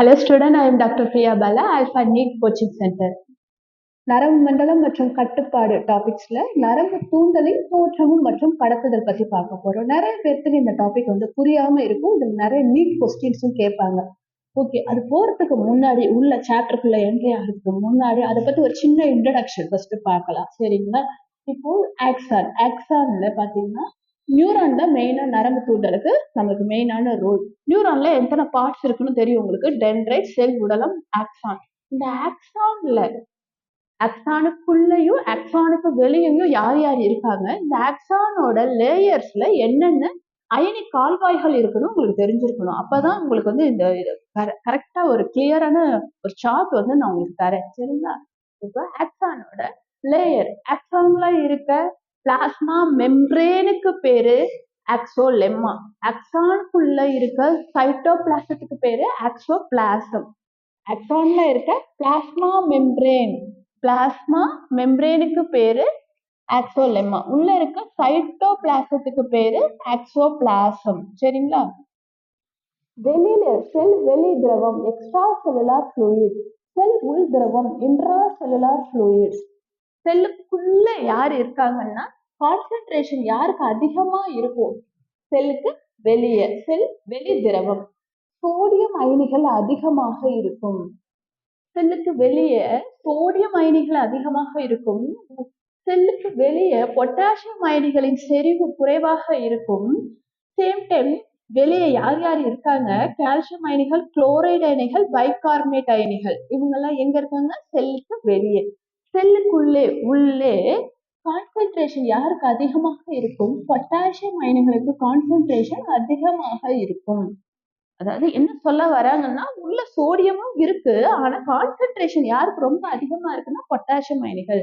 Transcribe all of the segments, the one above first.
Hello student I doctor Priya Bala Bala, Alpha NEET coaching centre நரம்பு மண்டலம் மற்றும் கட்டுப்பாடு டாபிக்ஸ்ல நரம்பு தூண்டலின் தோற்றமும் மற்றும் கடத்துதல் பத்தி பார்க்க போறோம். நிறைய பேர்த்துக்கு இந்த டாபிக் வந்து புரியாம இருக்கும். இதுல நிறைய நீட் கொஸ்டின்ஸும் கேட்பாங்க. ஓகே அது போறதுக்கு முன்னாடி உள்ள சாப்டருக்குள்ள என்ட்ரி ஆகிறதுக்கு முன்னாடி அதை பத்தி ஒரு சின்ன இன்ட்ரடக்ஷன் ஃபர்ஸ்ட் பார்க்கலாம். சரிங்களா? இப்போ ஆக்சான் ஆக்சான்ல பாத்தீங்கன்னா நியூரான் தான் மெயினாக நரம்பு தூண்டலுக்கு நம்மளுக்கு மெயினான ரோல் நியூரானில் எத்தனை பார்ட்ஸ் இருக்குன்னு தெரியும் உங்களுக்கு? டென்ட்ரைட் செல் உடலம் ஆக்சான் இந்த ஆக்சான்ல ஆக்சானுக்குள்ளேயும் ஆக்சானுக்கு வெளியேயும் யார் யார் இருக்காங்க? இந்த ஆக்சானோட லேயர்ஸ்ல என்னென்ன அயனி கால்வாய்கள் இருக்குன்னு உங்களுக்கு தெரிஞ்சிருக்கணும். அப்பதான் உங்களுக்கு வந்து இந்த கரெக்டா ஒரு கிளியரான ஒரு சார்ட் வந்து நான் உங்களுக்கு தரேன். சரிங்களா? இப்போ ஆக்சானோட லேயர் ஆக்சான்ல இருக்க பிளாஸ்மா மெம்ப்ரேனுக்கு பேரு ஆக்சோலெம்மா ஆக்சானுக்குள்ள இருக்க சைட்டோபிளாசத்துக்கு பேரு ஆக்சோபிளாசம் ஆக்சான்ல இருக்க பிளாஸ்மா மெம்ப்ரேன் பிளாஸ்மா மெம்ப்ரேனுக்கு பேரு ஆக்சோலெம்மா உள்ள இருக்க சைட்டோபிளாசத்துக்கு பேரு ஆக்சோபிளாசம் சரிங்களா? வெளியில செல் வெளி திரவம் எக்ஸ்ட்ரா செல்லுலார் ஃப்ளூயிட் செல் உள் திரவம் இன்ட்ரா செல்லுலார் ஃப்ளூயிட்ஸ் செல்லுக்குள்ள யார் இருக்காங்கன்னா கான்சென்ட்ரேஷன் யாருக்கு அதிகமா இருக்கும் செல்லுக்கு வெளியே செல் வெளி திரவம். சோடியம் அயனிகள் அதிகமாக இருக்கும். செல்லுக்கு வெளியே சோடியம் அயனிகள் அதிகமாக இருக்கும். செல்லுக்கு வெளியே பொட்டாசியம் அயனிகளின் செறிவு குறைவாக இருக்கும். சேம் டைம் வெளியே யார் யார் இருக்காங்க? கால்சியம் அயனிகள் குளோரைடு அயனிகள் பைகார்பனேட் அயனிகள். இவங்கெல்லாம் எங்க இருக்காங்க? செல்லுக்கு வெளியே. செல்லுக்குள்ளே உள்ளே கான்சென்ட்ரேஷன் யாருக்கு அதிகமாக இருக்கும்? பொட்டாசியம் அயனிகளுக்கு கான்சென்ட்ரேஷன் அதிகமாக இருக்கும். அதாவது என்ன சொல்ல வராங்கன்னா உள்ள சோடியமும் இருக்கு ஆனா கான்சென்ட்ரேஷன் யாருக்கு ரொம்ப அதிகமா இருக்குன்னா பொட்டாசியம் அயனிகள்.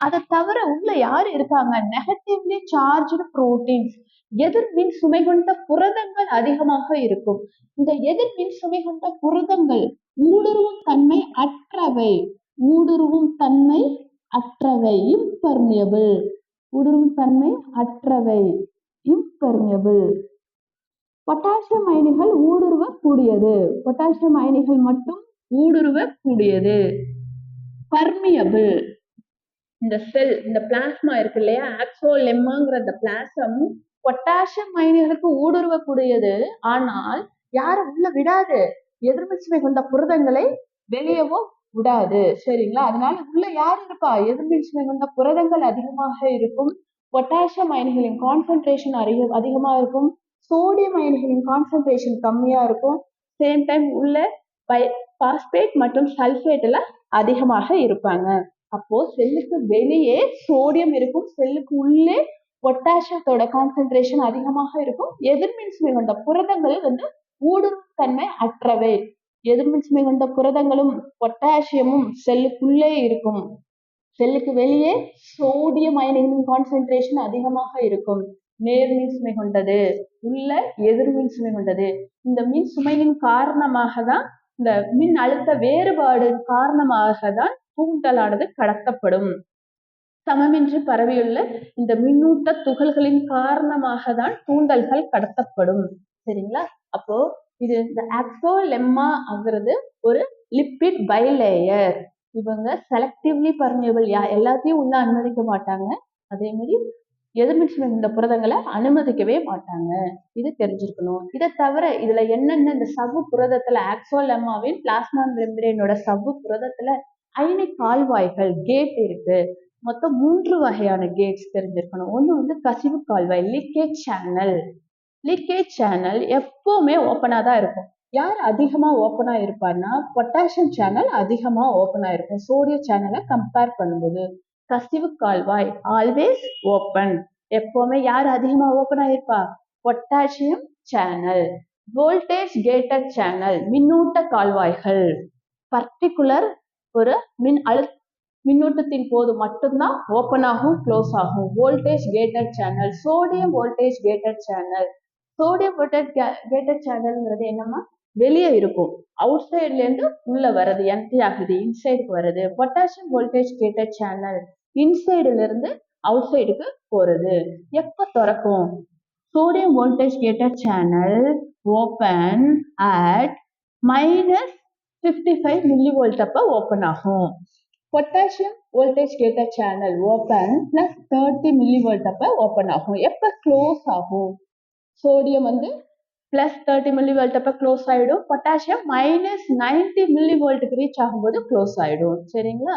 அதை தவிர உள்ள யார் இருக்காங்க? நெகட்டிவ்லி சார்ஜ்டு புரோட்டீன்ஸ் எதிர்மின் சுமை கொண்ட புரதங்கள் அதிகமாக இருக்கும். இந்த எதிர்மின் சுமை கொண்ட புரதங்கள் ஊடுருவும் தன்மை அற்றவை. ஊடுருவும் தன்மை அற்றவை இம்பர்மியபிள் ஊடுருவும் தன்மை அற்றவை இம்பர்மியபிள் பொட்டாசியம் அயனிகள் ஊடுருவக்கூடியது. பொட்டாசியம் அயனிகள் மட்டும் ஊடுருவக்கூடியது. பர்மியபிள் இந்த செல் இந்த பிளாஸ்மா இருக்கு இல்லையா? ஆக்சோலெம்மாங்கிற இந்த பிளாசம் பொட்டாசியம் அயனிகளுக்கு ஊடுருவக்கூடியது. ஆனால் யாரும் உள்ள விடாது. எதிர்மின்சுமை கொண்ட புரதங்களை வெளியவோ விடாது. சரிங்களா? அதனால உள்ள யார் இருப்பா? எதிர்மின்சுமை கொண்ட புரதங்கள் அதிகமாக இருக்கும். பொட்டாசியம் அயனிகளின் கான்சென்ட்ரேஷன் அதிக அதிகமா இருக்கும். சோடியம் அயனிகளின் கான்சென்ட்ரேஷன் கம்மியா இருக்கும். சேம் டைம் உள்ள பை பாஸ்பேட் மற்றும் சல்ஃபேட் எல்லாம் அதிகமாக இருப்பாங்க. அப்போ செல்லுக்கு வெளியே சோடியம் இருக்கும். செல்லுக்கு உள்ளே பொட்டாசியத்தோட கான்சென்ட்ரேஷன் அதிகமாக இருக்கும். எதிர்மின் சுமை கொண்ட புரதங்கள் வந்து ஊடுருவும் தன்மை அற்றவை. எதிர்மின் சுமை கொண்ட புரதங்களும் பொட்டாசியமும் செல்லுக்குள்ளே இருக்கும். செல்லுக்கு வெளியே சோடியம் அயனிகளின் கான்சென்ட்ரேஷன் அதிகமாக இருக்கும். நேர் சுமை கொண்டது உள்ள எதிர்மின் சுமை கொண்டது. இந்த மின் சுமையின் காரணமாக தான் இந்த மின் அழுத்த வேறுபாடு காரணமாக தான் தூண்டலானது கடத்தப்படும். சமமின்றி பரவியுள்ள இந்த மின்னூட்ட துகள்களின் காரணமாக தான் தூண்டல்கள் கடத்தப்படும். சரிங்களா? அப்போ இது இந்த ஆக்சோலெம்மா ஆகுறது ஒரு லிப்பிட் பைலேயர் இவங்க செலக்டிவ்லி பர்மியபிள் யா எல்லாத்தையும் உள்ள அனுமதிக்க மாட்டாங்க. அதே மாதிரி எதிர்மின்சுமை இந்த புரதங்களை அனுமதிக்கவே மாட்டாங்க. இது தெரிஞ்சிருக்கணும். இதை தவிர இதுல என்னென்ன இந்த சவ்வு புரதத்துல ஆக்சோலெமாவின் பிளாஸ்மா மெம்பிரேனோட சவ்வு புரதத்துல அயனி கால்வாய்கள் கேட் இருக்கு. மொத்தம் மூன்று வகையான கேட்ஸ் தெரிஞ்சிருக்கணும். ஒன்று வந்து கசிவு கால்வாய் லீக்கேஜ் சேனல் லீக்கேஜ் சேனல் எப்பவுமே ஓப்பனாக தான் இருக்கும். யார் அதிகமாக ஓப்பனாக இருப்பார்னா பொட்டாசியம் சேனல் அதிகமாக ஓப்பனாக இருக்கும். சோடியம் சேனலை கம்பேர் பண்ணும்போது கசிவு கால்வாய் ஆல்வேஸ் ஓப்பன் எப்பவுமே யார் அதிகமாக ஓப்பனாக இருப்பா? Potassium channel voltage gated channel மின்னூட்ட கால்வாய்கள். பர்டிகுலர் ஒரு மின் அழு மின்னூட்டத்தின் போது மட்டும்தான் ஓப்பன் ஆகும் க்ளோஸ் ஆகும். Voltage gated channel sodium voltage gated channel sodium voltage gated சேனல்ங்கிறது என்னமா வெளியே இருக்கும். அவுட் சைட்ல இருந்து உள்ள வர்றது எம்டி ஆகுது இன்சைடுக்கு வருது பொட்டாசியம் வோல்டேஜ் கேட்டட் சேனல் இன்சைடுல இருந்து அவுட் சைடுக்கு போறது. எப்ப திறக்கும்? Sodium voltage gated channel open at minus fifty five millivolt அப்போ ஓப்பன் ஆகும். Potassium voltage gated channel open plus thirty millivolt அப்போ ஓப்பன் ஆகும். எப்போ க்ளோஸ் ஆகும்? சோடியம் வந்து பிளஸ் தேர்ட்டி மில்லி வோல்ட் அப்போ க்ளோஸ் ஆகிடும் பொட்டாசியம் மைனஸ் நைன்டி மில்லி வோல்ட்டுக்கு ரீச் ஆகும்போது க்ளோஸ் ஆகிடும் சரிங்களா?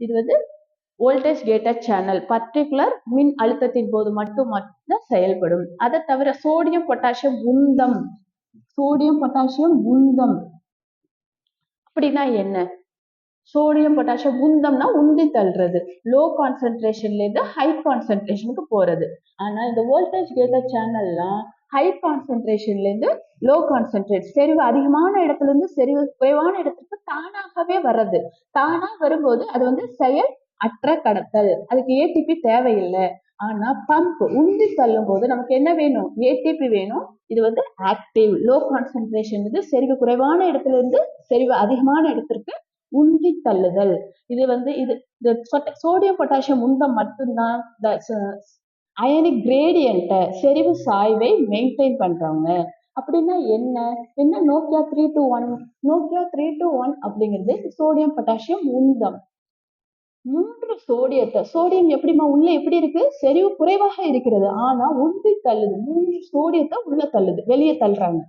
இது வந்து வோல்டேஜ் கேட்டட் சேனல் பர்டிகுலர் மின் அழுத்தத்தின் போது மட்டும் மட்டும் செயல்படும். அதை தவிர சோடியம் பொட்டாசியம் உந்தம். சோடியம் பொட்டாசியம் உந்தம். அப்படின்னா என்ன? சோடியம் பொட்டாசியம் உந்தம்னா உந்தி தள்ளுறது. லோ கான்சென்ட்ரேஷன்ல இருந்து ஹை கான்சென்ட்ரேஷனுக்கு போறது. ஆனா இந்த வோல்டேஜ் கேட்ட சேனல்லாம் ஹை கான்சென்ட்ரேஷன்ல இருந்து லோ கான்சென்ட்ரேட் செறிவு அதிகமான இடத்துல இருந்து செறிவு குறைவான இடத்துக்கு தானாகவே வர்றது. தானா வரும்போது அது வந்து செயல் அற்ற கடத்தல். அதுக்கு ஏடிபி தேவையில்லை. ஆனா பம்ப் உந்தி தள்ளும் போது நமக்கு என்ன வேணும்? ஏடிபி வேணும். இது வந்து ஆக்டிவ் லோ கான்சென்ட்ரேஷன் வந்து செறிவு குறைவான இடத்துல இருந்து செறிவு அதிகமான இடத்திற்கு உந்தி தள்ளுதல். இது வந்து இது இந்த சோடியம் பொட்டாசியம் உந்தம் மட்டும்தான் அயனிக் கிரேடியண்ட்டை செறிவு சாய்வை மெயின்டைன் பண்ணுறவங்க அப்படின்னா என்ன? என்ன? Nokia three two one Nokia three two one அப்படிங்கிறது சோடியம் பொட்டாசியம் உந்தம். மூன்று சோடியத்தை சோடியம் எப்படிமா உள்ள எப்படி இருக்கு? செறிவு குறைவாக இருக்கிறது. ஆனா உந்தி தள்ளுது. மூன்று சோடியத்தை உள்ள தள்ளுது. வெளியே தள்ளுறாங்க.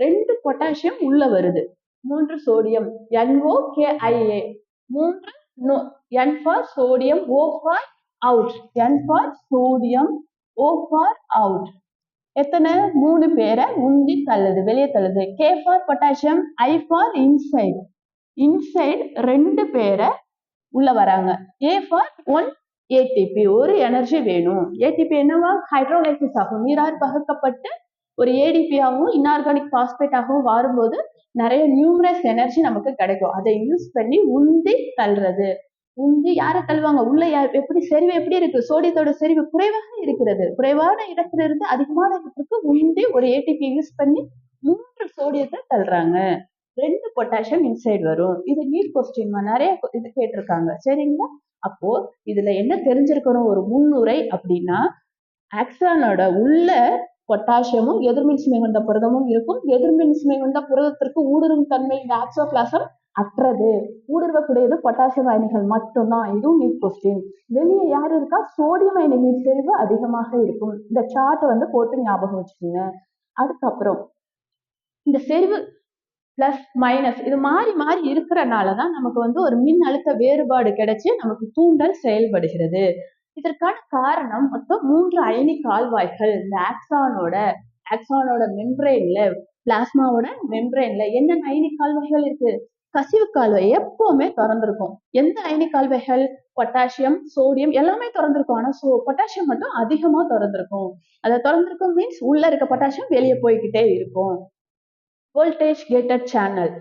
ரெண்டு பொட்டாசியம் உள்ள வருது. மூன்று சோடியம் என்ஓ கேஐஏ மூன்று N for sodium O for out N for sodium O for out எத்தனை? மூணு பேரை உந்தி தள்ளுது வெளியே தள்ளுது. K for potassium I for inside inside ரெண்டு பேரை உள்ள வராங்க. ஏ ஃபார் ஒன் ஏடிபி ஒரு எனர்ஜி வேணும். ஏடிபி என்னவா? ஹைட்ரோலைசிஸ் ஆகும். நீரார் பகுக்கப்பட்டு ஒரு ஏடிபியாகவும் இன்ஆர்கானிக் பாஸ்பேட்டாகவும் வரும்போது நிறைய நியூமரஸ் எனர்ஜி நமக்கு கிடைக்கும். அதை யூஸ் பண்ணி உந்தி தள்ளுறது. உந்தி யாரை தள்ளுவாங்க உள்ள எப்படி செறிவு எப்படி இருக்கு? சோடியத்தோட செறிவு குறைவாக இருக்கிறது. குறைவான இடத்துல இருந்து அதிகமான இடத்துக்கு உந்தி ஒரு ஏடிபி யூஸ் பண்ணி மூன்று சோடியத்தை தள்ளுறாங்க. ரெண்டு பொட்டாசியம் இன்சைட் வரும். இது நீட் கொஸ்டின் நிறைய இது கேட்டிருக்காங்க. சரிங்களா? அப்போ இதுல என்ன தெரிஞ்சிருக்கணும்? ஒரு முன்னுரை அப்படின்னா ஆக்சானோட உள்ள பொட்டாசியமும் எதிர்மின்சுமை கொண்ட புரதமும் இருக்கும். எதிர்மின்சுமை கொண்ட புரதத்திற்கு ஊடுருவும் தன்மை இந்த ஆக்சோபிளாசம் அற்றது. ஊடுருவக்கூடியது பொட்டாசியம் அயனிகள் மட்டும்தான். இதுவும் நீட் கொஸ்டின் வெளியே யார் இருக்கா? சோடியம் அயனிகளின் செறிவு அதிகமாக இருக்கும். இந்த சார்ட்டை வந்து போட்டு ஞாபகம் வச்சுக்கோங்க. அதுக்கப்புறம் இந்த செறிவு பிளஸ் மைனஸ் இது மாறி மாறி இருக்கிறனால தான் நமக்கு வந்து ஒரு மின் அழுத்த வேறுபாடு கிடைச்சி நமக்கு தூண்டல் செயல்படுகிறது. இதற்கான காரணம் மொத்தம் மூன்று அயனி கால்வாய்கள். இந்த ஆக்சானோட ஆக்சானோட மெம்ப்ரெயின்ல பிளாஸ்மாவோட மெம்ப்ரெயின்ல என்னென்ன அயனி கால்வாய்கள் இருக்கு? கசிவு கால்வாய் எப்பவுமே திறந்திருக்கும். எந்த அயனி கால்வாய்கள் பொட்டாசியம் சோடியம் எல்லாமே திறந்திருக்கும். ஆனா சோ பொட்டாசியம் மட்டும் அதிகமா திறந்திருக்கும். அதை திறந்திருக்கும் மீன்ஸ் உள்ள இருக்க பொட்டாசியம் வெளியே போய்கிட்டே இருக்கும். வோல்டேஜ் கேட்டட் சேனல்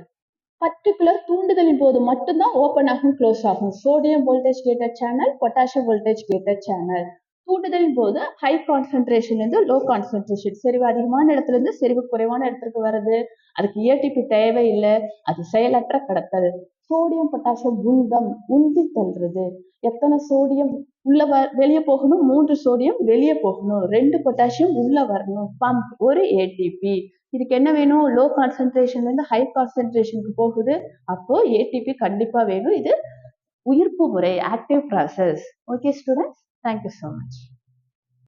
பர்டிகுலர் தூண்டுதலின் போது மட்டும்தான் ஓப்பன் ஆகும் க்ளோஸ் ஆகும். Sodium voltage gated channel potassium voltage gated channel தூண்டுதலின் போது ஹை கான்சென்ட்ரேஷன்லேருந்து லோ கான்சென்ட்ரேஷன் செறிவு அதிகமான இடத்துல இருந்து செறிவு குறைவான இடத்துக்கு வருது அதுக்கு ஏடிபி தேவையில்லை. அது செயலற்ற கடத்தல். சோடியம் பொட்டாசியம் உந்தம் உந்தி தள்ளுறது. எத்தனை சோடியம் உள்ள வ வெளியே போகணும்? மூன்று சோடியம் வெளியே போகணும். ரெண்டு பொட்டாசியம் உள்ள வரணும். பம்ப் ஒரு ஏடிபி இதுக்கு என்ன வேணும்? லோ கான்சென்ட்ரேஷன்ல இருந்து ஹை கான்சென்ட்ரேஷனுக்கு போகுது. அப்போ ஏடிபி கண்டிப்பா வேணும். இது உயிர்ப்பு முறை active process okay students Thank you so much.